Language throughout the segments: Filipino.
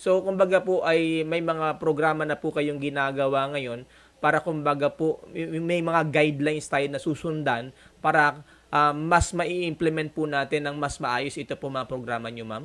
So, kumbaga po ay may mga programa na po kayong ginagawa ngayon para kumbaga po may mga guidelines tayo na susundan para ah, mas mai-implement po natin ng mas maayos ito po mga programa nyo, ma'am?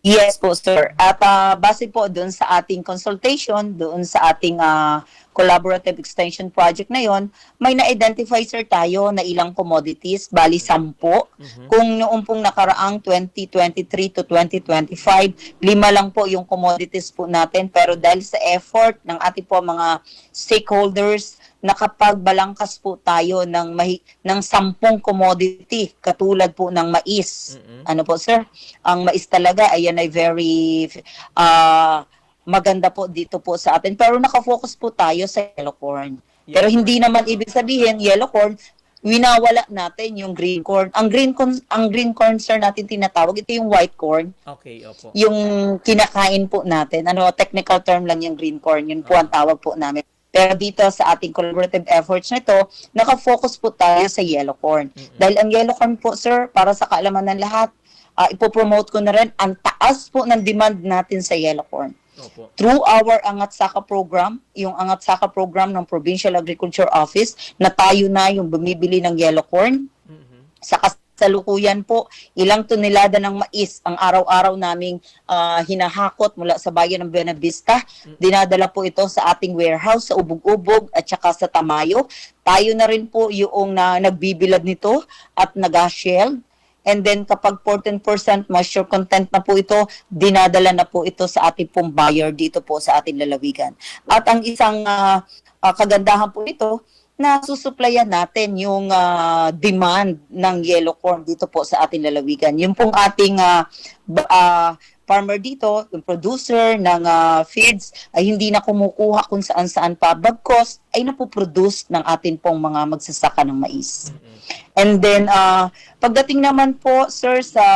Yes po, sir. At ah, base po doon sa ating consultation, doon sa ating ah, collaborative extension project na yon, may na-identify sir tayo na ilang commodities, bali sampo. Kung noong pong nakaraang 2023 to 2025, lima lang po yung commodities po natin. Pero dahil sa effort ng ating po mga stakeholders, nakapagbalangkas po tayo ng mahi- ng sampung commodity katulad po ng mais. Mm-mm. Ano po sir? Ang mais talaga ayan ay very ah, maganda po dito po sa atin. Pero nakafocus po tayo sa yellow corn. Pero Yes, hindi naman ibig sabihin yellow corn winawala natin yung green corn. Ang green corn, ang green corn sir natin tinatawag ito yung white corn, Okay, opo. yung kinakain po natin. Ano technical term lang yung green corn, yun po ang tawag po namin. Pero dito sa ating collaborative efforts nito, naka-focus po tayo sa yellow corn. Dahil ang yellow corn po, sir, para sa kaalaman ng lahat, ah, ipopromote ko na rin, ang taas po ng demand natin sa yellow corn. Opo. Through our Angat Saka program, yung Angat Saka program ng Provincial Agriculture Office, na tayo na yung bumibili ng yellow corn, Mhm. sa kasalukuyan po, ilang tonelada ng mais ang araw-araw naming ah, hinahakot mula sa bayan ng Buena Vista. Dinadala po ito sa ating warehouse sa Ubog-Ubog at saka sa Tamayo. Tayo na rin po yung na, nagbibilad nito at nag-shell. And then kapag 14% moisture content na po ito, dinadala na po ito sa ating pong buyer dito po sa ating lalawigan. At ang isang ah, ah, kagandahan po ito, na susuplayan natin yung ah, demand ng yellow corn dito po sa ating lalawigan. Yung pong ating ba- ah, farmer dito, yung producer ng ah, feeds ay hindi na kumukuha kung saan-saan pa. Bagkos ay napoproduce ng atin pong mga magsasaka ng mais. And then, ah, pagdating naman po, sir, sa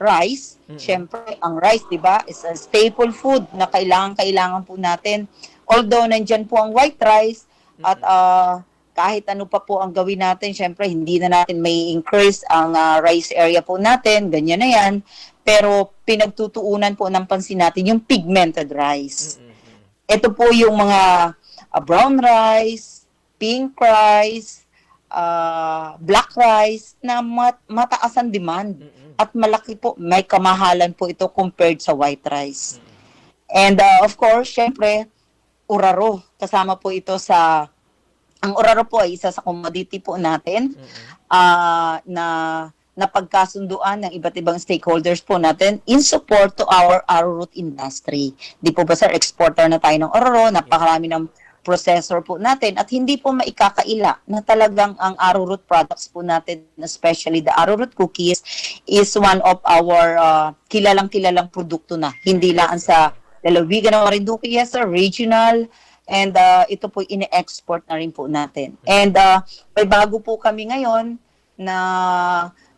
rice, syempre, ang rice, di ba, is a staple food na kailangan-kailangan po natin. Although, nandyan po ang white rice, at ah, kahit ano pa po ang gawin natin, syempre, hindi na natin may increase ang ah, rice area po natin, ganyan na yan. Pero, pinagtutuunan po ng pansin natin yung pigmented rice. Mhm. Ito po yung mga ah, brown rice, pink rice, ah, black rice na mat- mataas ang demand Mhm. at malaki po, may kamahalan po ito compared sa white rice. And ah, of course, syempre, uraro. Kasama po ito sa, ang uraro po ay isa sa commodity po natin ah, na napagkasunduan ng iba't ibang stakeholders po natin in support to our arrowroot industry. Di po ba sir, exporter na tayo ng arrow, napakarami ng processor po natin at hindi po maikakaila na talagang ang arrowroot products po natin, especially the arrowroot cookies, is one of our ah, kilalang-kilalang produkto na. Hindi lang sa lalawigan ng Marinduque, yes sir, regional, and ah, ito po ine-export na rin po natin. And ah, may bago po kami ngayon na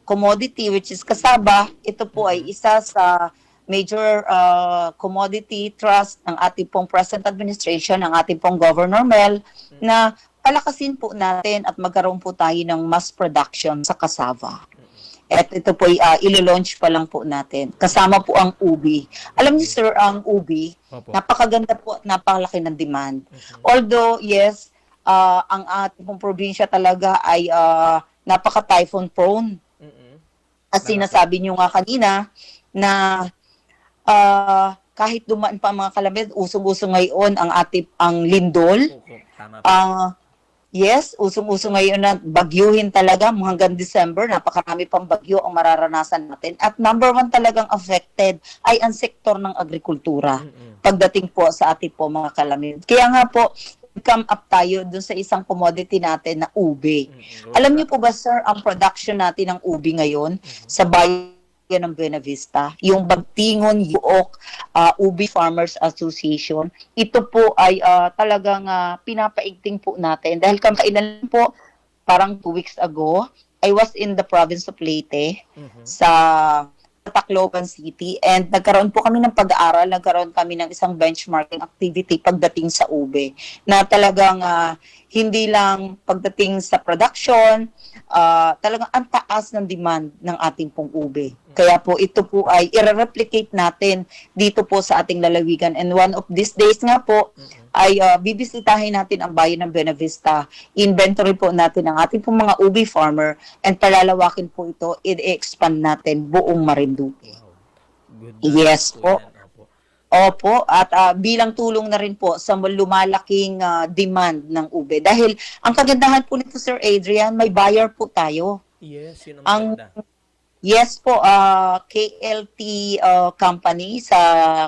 commodity which is kasaba. Ito po ay isa sa major uh, commodity trust ng ating pong present administration, ng ating pong Governor Mel, na palakasin po natin at magkaroon po tayo ng mass production sa kasava. At ito po ay uh, ilo-launch pa lang po natin. Kasama po ang ubi. Alam niyo sir, ang ubi, Opo. napakaganda po at napakalaki ng demand. Although, yes, ah, ang ating pong probinsya talaga ay ah, napaka-typhoon prone. Mhm. As sinasabi nyo nga kanina, na ah, kahit dumaan pa ang mga kalamidad, usong-uso ngayon ang ating ang lindol. Opo. Tama po. Ah, yes, usong-uso ngayon na bagyuhin talaga hanggang December, napakarami pang bagyo ang mararanasan natin. At number one talagang affected ay ang sektor ng agrikultura pagdating po sa ating po mga kalamidad. Kaya nga po, come up tayo dun sa isang commodity natin na ube. Alam niyo po ba sir, ang production natin ng ubi ngayon sa bayan ng Buena Vista, yung Bagtingon Yuok ah, Ubi Farmers Association, ito po ay ah, talagang ah, pinapaigting po natin. Dahil kamailan po, parang two weeks ago, I was in the province of Leyte Mhm. sa Tacloban City and nagkaroon po kami ng pag-aaral, nagkaroon kami ng isang benchmarking activity pagdating sa ube na talagang ah, hindi lang pagdating sa production, ah, talagang ang taas ng demand ng ating pong ube. Kaya po ito po ay i-replicate natin dito po sa ating lalawigan. And one of these days nga po ay uh, bibisitahin natin ang bayan ng Buena Vista. Inventory po natin ang ating pong mga ubi farmer and palalawakin po ito, i-expand natin buong Marinduque. Good Yes po. yan, Opo. At ah, bilang tulong na rin po sa lumalaking ah, demand ng ube. Dahil ang kagandahan po nito, Sir Adrian, may buyer po tayo. Yes, yun ang Ang maganda. Yes po, ah, KLT ah, company sa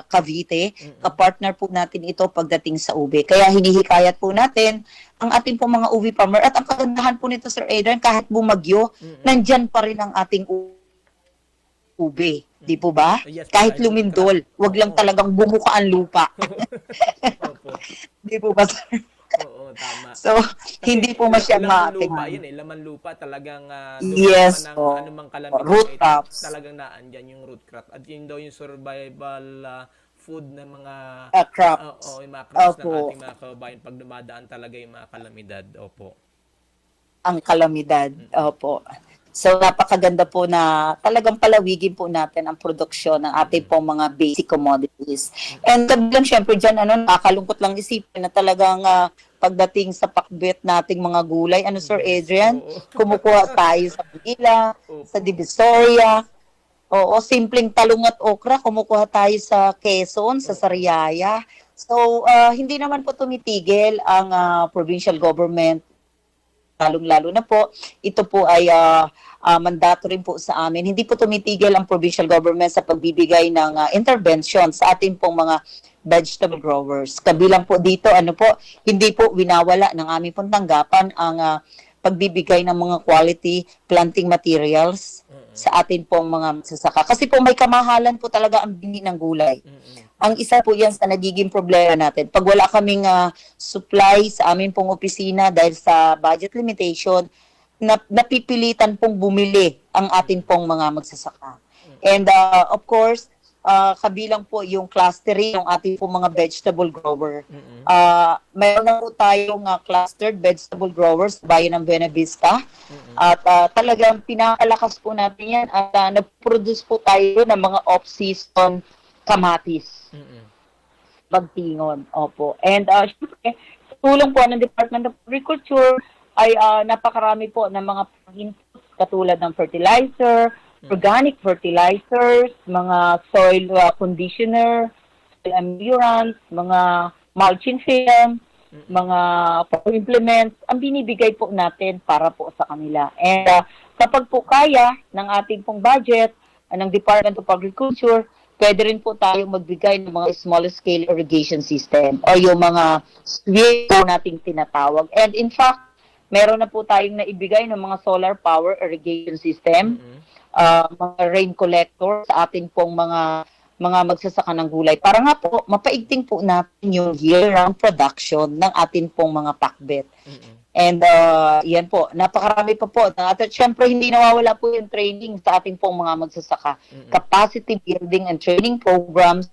Cavite, kapartner po natin ito pagdating sa ube. Kaya hinihikayat po natin ang ating po mga ube farmer. At ang kagandahan po nito, Sir Adrian, kahit bumagyo, nandyan pa rin ang ating ube. Di po ba? Yes, kahit lumindol, wag lang talagang bumuka ang lupa. Di po ba, sir? Oo, tama. So, hindi po masyadong laman lupa, maatingan. yun eh. Laman lupa talagang uh, Yes, ng po. anumang kalamidad. Root ito, crops. Talagang naandyan yung root crop. At yun daw yung survival ah, food ng mga Uh, crop. Oo, yung mga crops ng Opo. ating mga kababayan pag dumadaan talaga yung mga kalamidad. Opo. ang kalamidad. Opo. So napakaganda po na talagang palawigin po natin ang produksyon ng ating pong mga basic commodities. And kabilang syempre dyan, ano, nakakalungkot lang isipin na talagang ah, pagdating sa pakbet nating mga gulay, ano Sir Adrian, Oo. kumukuha tayo sa Manila, sa Divisoria, Oo, simpleng talong at okra, kumukuha tayo sa Quezon, sa Sariaya. So, ah, hindi naman po tumitigil ang ah, provincial government lalong-lalo na po, ito po ay ah, ah, mandato rin po sa amin. Hindi po tumitigil ang provincial government sa pagbibigay ng ah, intervention sa ating pong mga vegetable growers. Kabilang po dito, ano po, hindi po winawala ng aming pong tanggapan ang ah, pagbibigay ng mga quality planting materials sa atin pong mga magsasaka. Kasi po may kamahalan po talaga ang bini ng gulay. Mm-mm. Ang isa po yan sa nagiging problema natin. Pag wala kaming ah, supply sa amin pong opisina dahil sa budget limitation, na, napipilitan pong bumili ang atin pong mga magsasaka. And uh, of course, uh, kabilang po yung clustering ng ating pong mga vegetable grower. Uh, mayroon na po tayong uh, clustered vegetable growers sa bayan ng Buena Vista. At uh, talagang pinakalakas po natin yan at uh, nag-produce po tayo ng mga off-season kamatis Mm-mm. magtingon. Opo. And uh, syempre, tulong po ng Department of Agriculture ay uh, napakarami po ng mga inputs katulad ng fertilizer, organic fertilizers, mga soil uh, conditioner, soil ambiurants, mga mulching film, mga farm implements, ang binibigay po natin para po sa kanila. And uh, kapag po kaya ng ating pong budget, uh, ng Department of Agriculture, pwede rin po tayong magbigay ng mga small scale irrigation system o yung mga SWIP po nating tinatawag. And in fact, meron na po tayong naibigay ng mga solar power irrigation system, Mm-mm. uh, mga rain collector sa ating pong mga mga magsasaka ng gulay para nga po mapaigting po natin yung year-round production ng atin pong mga pakbet. Mm-mm. And uh, yan po, napakarami pa po. At syempre hindi nawawala po yung training sa ating pong mga magsasaka. Mm-mm. Capacity building and training programs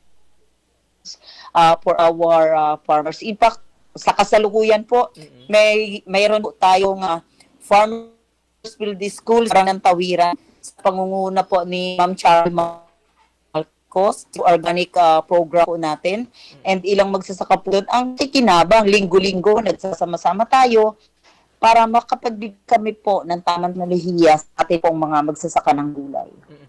uh, for our uh, farmers. In fact, sa kasalukuyan po, Mm-mm. may mayroon po tayong uh, Farmers Field School sa ng Tawiran sa pangunguna po ni Ma'am Charles Marcos, yung organic uh, program po natin. And ilang magsasaka po doon ang tikinabang, linggo-linggo, nagsasama-sama tayo para makapagbig kami po ng tamang nalihiya sa ating pong mga magsasaka ng gulay.